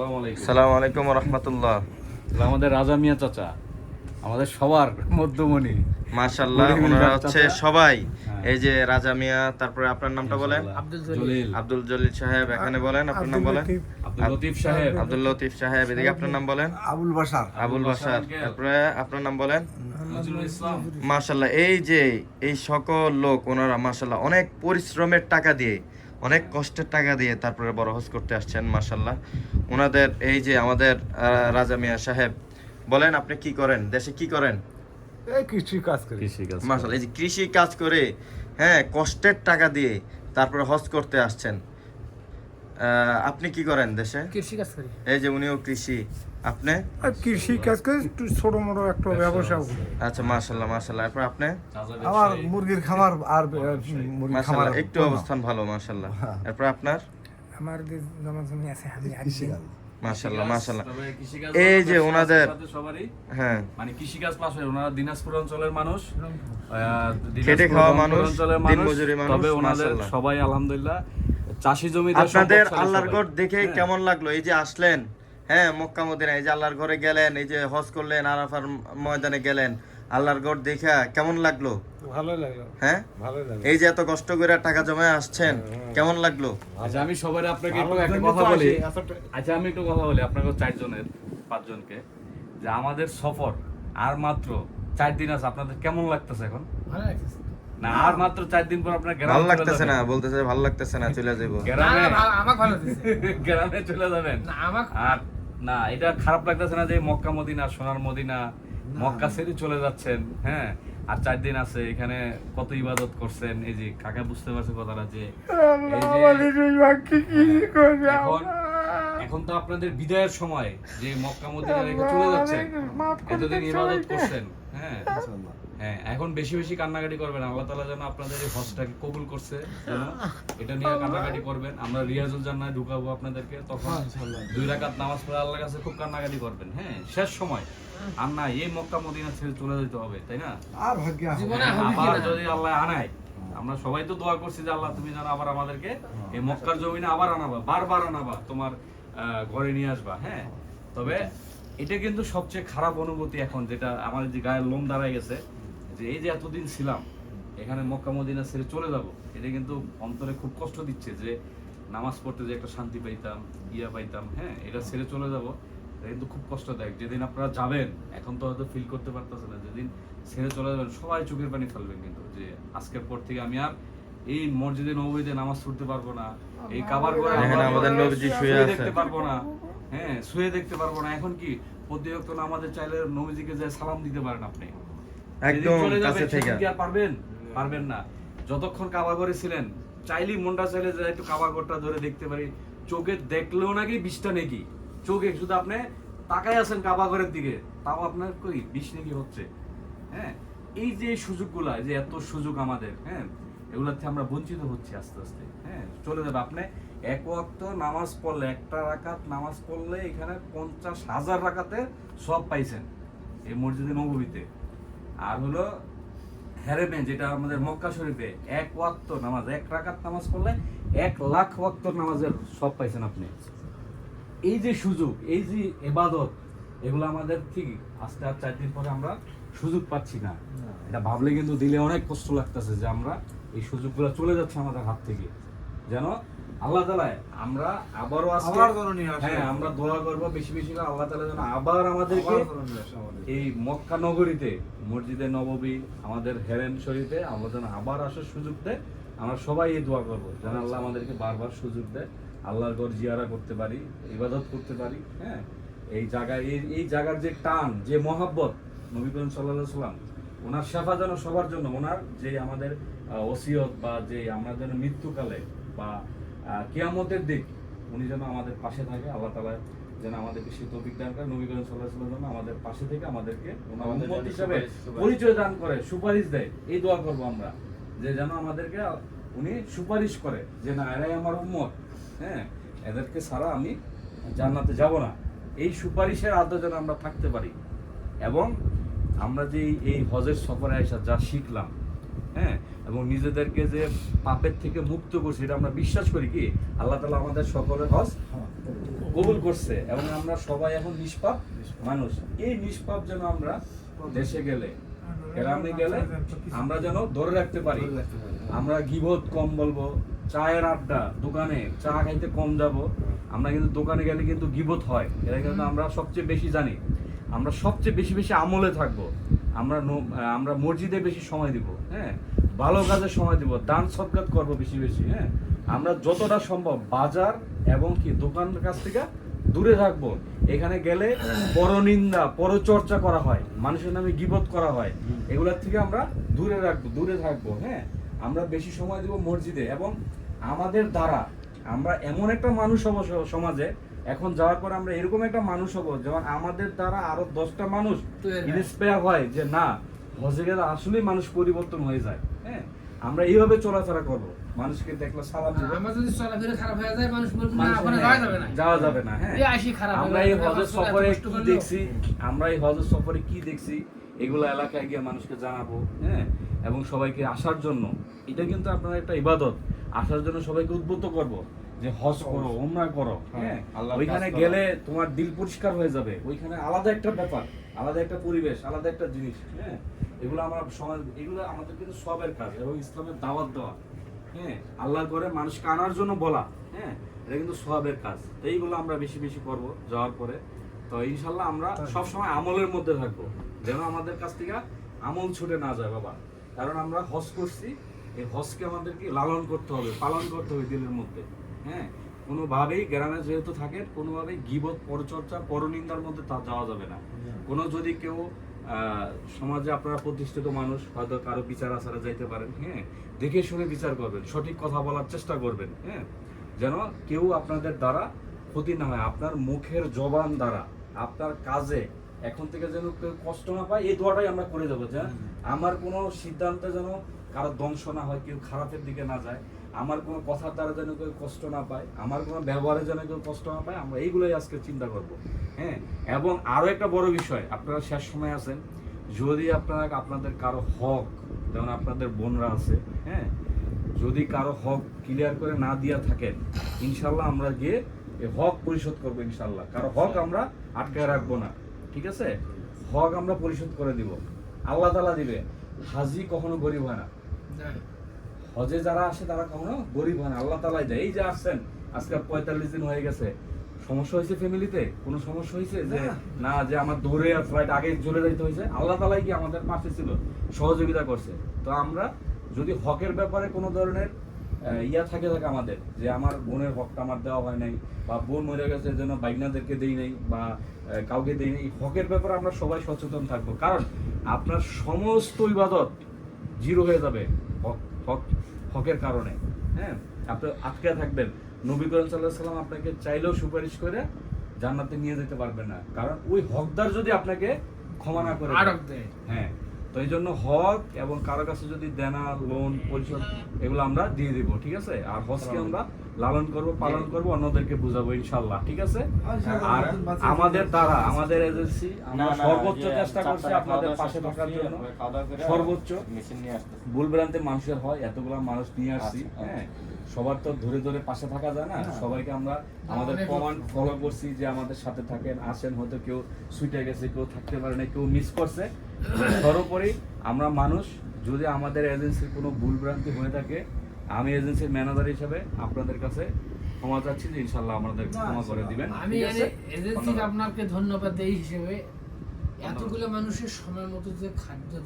আসসালামু সালাম আলাইকুম রহমতুল্লাহ আমাদের রাজা মিয়া চাচা আমাদের সবার মধ্যমণি। মাশাল্লাহ ওনারা হচ্ছে সবাই। হ্যাঁ। এই যে রাজা মিয়া তারপরে আপনার নামটা বলেন? আব্দুল জলিল। সাহেব এখানে বলেন আপনার নাম বলেন? আব্দুল লতিফ সাহেব। আব্দুল লতিফ সাহেব এদিকে আপনার নাম বলেন? আবুল বাসার আবুল বাসার তারপরে আপনার নাম বলেন? মাশাল্লাহ এই যে এই সকল লোক ওনারা মাশাল্লাহ অনেক পরিশ্রমের টাকা দিয়ে অনেক কষ্টের টাকা দিয়ে তারপরে বড় হজ করতে আসছেন মার্শাল্লাহ ওনাদের এই যে আমাদের রাজা মিয়া সাহেব বলেন আপনি কি করেন? দেশে কি করেন? এই কৃষি কাজ করে। কৃষি কাজ মাশাল্লাহ এই যে কৃষি কাজ করে হ্যাঁ কষ্টের টাকা দিয়ে তারপরে হজ করতে আসছেন। আপনি কি করেন দেশে? কৃষি কাজ করি। এই যে উনিও কৃষি আপনি? কৃষি কাজ করে একটু ছোট মোটো একটা ব্যবসা আচ্ছা মাশাল্লাহ মাশাল্লাহ। এরপর আপনি? আমার মুরগির খামার আর মুরগির খামার একটু অবস্থান ভালো মাশাল্লাহ। হ্যাঁ। এরপর আপনার? আমার যে জমা জমি আছে আমি কৃষি কাজ। মাশাল্লাহ মাশাল্লাহ। এই যে ওনাদের- সবারই। হ্যাঁ। মানে কৃষিকাজ পাশ হয় ওনারা দিনাজপুর অঞ্চলের মানুষ খেটে খাওয়া মানুষ, অঞ্চলের দিনমজুরি মানুষ, তবে ওনাদের সবাই আলহামদুলিল্লাহ চাষি জমিতে আপনাদের আল্লাহর ঘর দেখে হ্যাঁ। কেমন লাগল? এই যে আসলেন হ্যাঁ মক্কা মদিনা এই যে আল্লাহর ঘরে গেলেন এই যে হজ করলেন আরাফার ময়দানে গেলেন আল্লাহর ঘর দেখা কেমন লাগল? ভালো লাগল। হ্যাঁ? ভালো লাগল। এই যে এত কষ্ট করে টাকা জমায় আসছেন কেমন লাগল? আচ্ছা আমি সবার আপনাকে একটু একটা কথা বলি। আচ্ছা আমি একটু কথা বলি আপনাকে চারজনের পাঁচজনকে। যে আমাদের সফর আর মাত্র চার দিন আছে আপনাদের কেমন লাগতেছে এখন? ভালো লাগতেছে। না আর মাত্র চার দিন পর আপনার ভালো লাগতেছে না বলতেছে ভালো লাগতেছে না চলে যাব গ্রামে না, ভালো গ্রামে চলে যাবেন। না আমার আর না এটা খারাপ লাগতেছে না যে মক্কা মদিনা সোনার মদিনা মক্কা ছেড়ে চলে যাচ্ছেন হ্যাঁ? আর চার দিন আছে এখানে কত ইবাদত করছেন। এই যে কাকা বুঝতে পারছে কথাটা যে যে এখন এখন তো আপনাদের বিদায়ের সময় যে মক্কা মদিনা রেখে চলে যাচ্ছেন। এতদিন ইবাদত করছেন হ্যাঁ হ্যাঁ এখন বেশি বেশি কান্নাকাটি করবেন। আল্লাহ তাআলা যেন আপনাদের এই হজটাকে কবুল করছে এটা নিয়ে কান্নাকাটি করবেন। আমরা রিয়াজুল জান্নায় ঢুকাবো আপনাদেরকে তখন দুই রাকাত নামাজ পড়ে আল্লাহর কাছে খুব কান্নাকাটি করবেন। হ্যাঁ শেষ সময়। আর না এই মক্কা মদিনা ছেড়ে চলে যেতে হবে তাই না? আর ভাগ্য আবার যদি আল্লাহ আনায় আমরা সবাই তো দোয়া করছি যে আল্লাহ তুমি যেন আবার আমাদেরকে এই মক্কার জমিনে আবার আনাবা বারবার আনাবা তোমার ঘরে নিয়ে আসবা হ্যাঁ? তবে এটা কিন্তু সবচেয়ে খারাপ অনুভূতি এখন যেটা আমার যে গায়ের লোম দাঁড়ায় গেছে। যে এই যে এতদিন ছিলাম এখানে মক্কা মদিনা ছেড়ে চলে যাব এটা কিন্তু অন্তরে খুব কষ্ট দিচ্ছে যে নামাজ পড়তে যে একটা শান্তি পাইতাম ইয়া পাইতাম হ্যাঁ এটা ছেড়ে চলে যাব এটা কিন্তু খুব কষ্টদায়ক। যেদিন আপনারা যাবেন এখন তো হয়তো ফিল করতে পারতেছে না যেদিন ছেড়ে চলে যাবেন সবাই চোখের পানি ফেলবেন কিন্তু যে আজকের পর থেকে আমি আর এই মসজিদে নবীতে নামাজ পড়তে পারব না এই কাবার ঘরে আমাদের নবীজি শুয়ে আছে। দেখতে পারব না হ্যাঁ শুয়ে দেখতে পারব না। এখন কি প্রতিনিয়ত না আমাদের চাইলে নবীজিকে যে সালাম দিতে পারেন আপনি। একদম কাছে থেকে। আর পারবেন পারবেন না। যতক্ষণ কাবা ঘরে ছিলেন চাইলেই মনটা চাইলে যে একটু কাবা ঘরটা ধরে দেখতে পারি। চোখে দেখলেও নাকি নাকি? চোখে শুধু আপনি তাকাই আছেন কাবা ঘরের দিকে তাও আপনার কই বিষ নাকি হচ্ছে? হ্যাঁ এই যে সুযোগগুলা যে এত সুযোগ আমাদের হ্যাঁ এগুলোর থেকে আমরা বঞ্চিত হচ্ছি আস্তে আস্তে হ্যাঁ চলে যাবে। আপনি এক ওয়াক্ত নামাজ পড়লে একটা রাকাত নামাজ পড়লে এখানে পঞ্চাশ হাজার রাকাতে সব পাইছেন এই মসজিদে নববীতে। আর হলো হেরেমে, যেটা আমাদের মক্কা শরীফে এক ওয়াক্ত নামাজ, এক রাকাত নামাজ পড়লে এক লাখ ওয়াক্ত নামাজের সব পাইছেন আপনি। এই যে সুযোগ, এই যে এবাদত, এগুলো আমাদের ঠিক আস্তে আর চার দিন পরে আমরা সুযোগ পাচ্ছি না। এটা ভাবলে কিন্তু দিলে অনেক কষ্ট লাগতেছে যে আমরা এই সুযোগগুলো চলে যাচ্ছে আমাদের হাত থেকে। যেন আল্লাহ তালায় আমরা আবারও আবার। হ্যাঁ আমরা দোয়া করব বেশি বেশি করে আল্লাহ তালা যেন আবার আমাদেরকে। এই মক্কা নগরীতে মসজিদে নববী আমাদের হেরেন শরীফে আমরা যেন আবার আসার সুযোগ দেয় আমরা সবাই এই দোয়া করব যেন আল্লাহ আমাদেরকে বারবার সুযোগ দেয় আল্লাহর ঘর জিয়ারা করতে পারি ইবাদত করতে পারি হ্যাঁ এই জায়গায় এই এই জায়গার যে টান যে মহাব্বত নবী করিম সাল্লাহ সাল্লাম ওনার সেবা যেন সবার জন্য ওনার যে আমাদের ওসিয়ত বা যে আমরা যেন মৃত্যুকালে বা কিয়ামতের দিক উনি যেন আমাদের পাশে থাকে আল্লাহ তালা যেন আমাদেরকে সে তৌফিক দান করে নবী করিম সাল্লাহ যেন আমাদের পাশে থেকে আমাদেরকে জন্য হিসাবে। পরিচয় দান করে সুপারিশ দেয়। এই দোয়া করব আমরা যে যেন আমাদেরকে উনি সুপারিশ করে যে না এরাই আমার উম্মত। হ্যাঁ এদেরকে ছাড়া আমি জান্নাতে যাব না। এই সুপারিশের আদৌ যেন আমরা থাকতে পারি। এবং আমরা যে এই- হজের সফরে আসা যা শিখলাম হ্যাঁ? এবং নিজেদেরকে যে পাপের থেকে মুক্ত করছি এটা আমরা বিশ্বাস করি কি? আল্লাহ তালা আমাদের সকলের হজ কবুল করছে এবং আমরা সবাই এখন নিষ্পাপ মানুষ। এই নিষ্পাপ যেন আমরা দেশে গেলে গ্রামে গেলে আমরা যেন ধরে রাখতে পারি। আমরা গিবত কম বলব চায়ের আড্ডা দোকানে চা খাইতে কম যাব। আমরা কিন্তু দোকানে গেলে কিন্তু গিবত হয়। এটা কিন্তু আমরা সবচেয়ে বেশি জানি। আমরা সবচেয়ে বেশি বেশি আমলে থাকব। আমরা আমরা মসজিদে বেশি সময় দিব হ্যাঁ? ভালো কাজে সময় দিব, দান সৎকার করব বেশি বেশি হ্যাঁ? আমরা যতটা সম্ভব বাজার এবং কি দোকানের কাছ থেকে দূরে থাকব। এখানে গেলে পরনিন্দা, পরচর্চা করা হয়, মানুষের নামে গিবত করা হয়। এগুলোর থেকে আমরা দূরে রাখব, দূরে থাকব হ্যাঁ? আমরা বেশি সময় দেব মসজিদে এবং আমাদের দ্বারা আমরা এমন একটা মানুষ সমাজে এখন যাওয়ার পর আমরা এরকম একটা মানুষ হব যেমন আমাদের দ্বারা আরও দশটা মানুষ ইন্সপায়ার হয়। যে না হজে গেলে আসলেই মানুষ পরিবর্তন হয়ে যায় হ্যাঁ? আমরা এইভাবে চলাফেরা করব মানুষকে দেখলে সালাম দিব। আমার যদি চলাফেরা খারাপ হয়ে যায় মানুষ বলবে না ওখানে হ্যাঁ, যাওয়া যাবে না। যাওয়া যাবে না হ্যাঁ? এই আসি খারাপ আমরা এই হজের সফরে। কি দেখছি? আমরা এই হজের সফরে কি দেখছি? এগুলো এলাকায় গিয়ে মানুষকে জানাব হ্যাঁ? এবং সবাইকে আসার জন্য এটা কিন্তু আপনার একটা ইবাদত। আসার জন্য সবাইকে উদ্বুদ্ধ করব। যে হজ করো ওমরা করো হ্যাঁ ওইখানে গেলে তোমার দিল পরিষ্কার হয়ে যাবে। ওইখানে আলাদা একটা ব্যাপার আলাদা একটা পরিবেশ আলাদা একটা জিনিস হ্যাঁ? এগুলো আমরা সমাজ এগুলো আমাদের কিন্তু সবের কাজ এবং ইসলামের দাওয়াত দেওয়া হ্যাঁ? আল্লাহ করে মানুষকে আনার জন্য বলা হ্যাঁ? এটা কিন্তু সবের কাজ। তো এইগুলো আমরা বেশি বেশি করব যাওয়ার পরে। তো ইনশাল্লাহ আমরা সবসময় আমলের মধ্যে থাকব যেন আমাদের কাছ থেকে আমল ছুটে না যায় বাবা। কারণ আমরা হজ করছি এই হজকে আমাদেরকে লালন করতে হবে পালন করতে হবে দিলের মধ্যে। হ্যাঁ কোনোভাবেই গ্রামে যেহেতু থাকেন কোনোভাবেই গিবত পরচর্চা পরনিন্দার মধ্যে তা যাওয়া যাবে না। কোনো যদি কেউ সমাজে আপনারা প্রতিষ্ঠিত মানুষ হয়তো কারও বিচার আচারে যাইতে পারেন হ্যাঁ দেখে শুনে বিচার করবেন সঠিক কথা বলার চেষ্টা করবেন হ্যাঁ। যেন কেউ আপনাদের দ্বারা ক্ষতি না হয় আপনার মুখের জবান দ্বারা আপনার কাজে এখন থেকে যেন কেউ কষ্ট না পায় এই দোয়াটাই আমরা করে দেবো যে আমার কোনো সিদ্ধান্তে যেন কারও ধ্বংস না হয়, কেউ খারাপের দিকে না যায়। আমার কোনো কথার দ্বারা যেন কেউ কষ্ট না পায়, আমার কোনো ব্যবহারে যেন কেউ কষ্ট না পায়, আমরা এইগুলোই আজকে চিন্তা করব। হ্যাঁ এবং আরও একটা বড় বিষয়, আপনারা শেষ সময় আছেন। যদি আপনারা, আপনাদের কারও হক, যেমন আপনাদের বোনরা আছে হ্যাঁ যদি কারও হক ক্লিয়ার করে না দিয়া থাকেন, ইনশাল্লাহ আমরা গিয়ে হক পরিশোধ করব ইনশাল্লাহ। কারও হক আমরা আটকায় রাখব না, ঠিক আছে? হক আমরা পরিশোধ করে দিব। আল্লাহ তালা দিবে, হাজি কখনো গরিব হয় না। হজে যারা আসে তারা কখনো গরিব হয় না আল্লাহ তালাই দেয়। এই যে আসছেন আজকে পঁয়তাল্লিশ দিন হয়ে গেছে। সমস্যা হয়েছে ফ্যামিলিতে কোনো সমস্যা হয়েছে? যে না। যে আমার দৌড়ে ফ্লাইট আগে চলে যাইতে হয়েছে। আল্লাহ তালাই কি আমাদের পাশে ছিল? সহযোগিতা করছে। তো আমরা যদি হকের ব্যাপারে কোনো ধরনের ইয়া থাকে থাকে আমাদের যে আমার বোনের হকটা আমার দেওয়া হয় নাই বা বোন মরে গেছে যেন বাইকনাদেরকে দেই নাই বা কাউকে দেই নাই হকের ব্যাপারে আমরা সবাই সচেতন থাকব। কারণ আপনার সমস্ত ইবাদত জিরো হয়ে যাবে। হক হক হকের কারণে হ্যাঁ? আপনি আটকে থাকবেন। নবী করিম সাল্লাহ সাল্লাম আপনাকে চাইলেও সুপারিশ করে জান্নাতে নিয়ে যেতে পারবেন না। কারণ ওই হকদার যদি আপনাকে ক্ষমা না করে আটক দেয়। হ্যাঁ তো এই জন্য হক এবং কারও কাছে যদি দেনা লোন পরিশোধ এগুলো আমরা দিয়ে দিব ঠিক আছে? আর হজকে আমরা লালন করব পালন করব অন্যদেরকে বুঝাবো ইনশাল্লাহ ঠিক আছে? আর আমাদের দ্বারা আমাদের এজেন্সি আমরা সর্বোচ্চ চেষ্টা করছি আপনাদের পাশে থাকার জন্য। সর্বোচ্চ মেশিন নিয়ে আসতে ভুল ভ্রান্তি মানুষের হয় এতগুলো মানুষ নিয়ে আসছি আচ্ছা, হ্যাঁ? সবার তো ধরে ধরে পাশে থাকা যায় না সবাইকে আমরা আমাদের প্রমাণ ফলো করছি যে আমাদের সাথে থাকেন আসেন হয়তো কেউ সুইটে গেছে কেউ থাকতে পারে না কেউ মিস করছে সর্বোপরি আমরা মানুষ যদি আমাদের এজেন্সির কোনো ভুল ভ্রান্তি হয়ে থাকে আমি এজেন্সির ম্যানেজার হিসেবে আপনাদের কাছে ক্ষমা চাচ্ছি যে ইনশাল্লাহ আমাদের ক্ষমা করে দিবেন। আমি ধন্যবাদ। আপনাকে ধন্যবাদ এই হিসেবে। এতগুলো মানুষের সময় মতো যে খাদ্য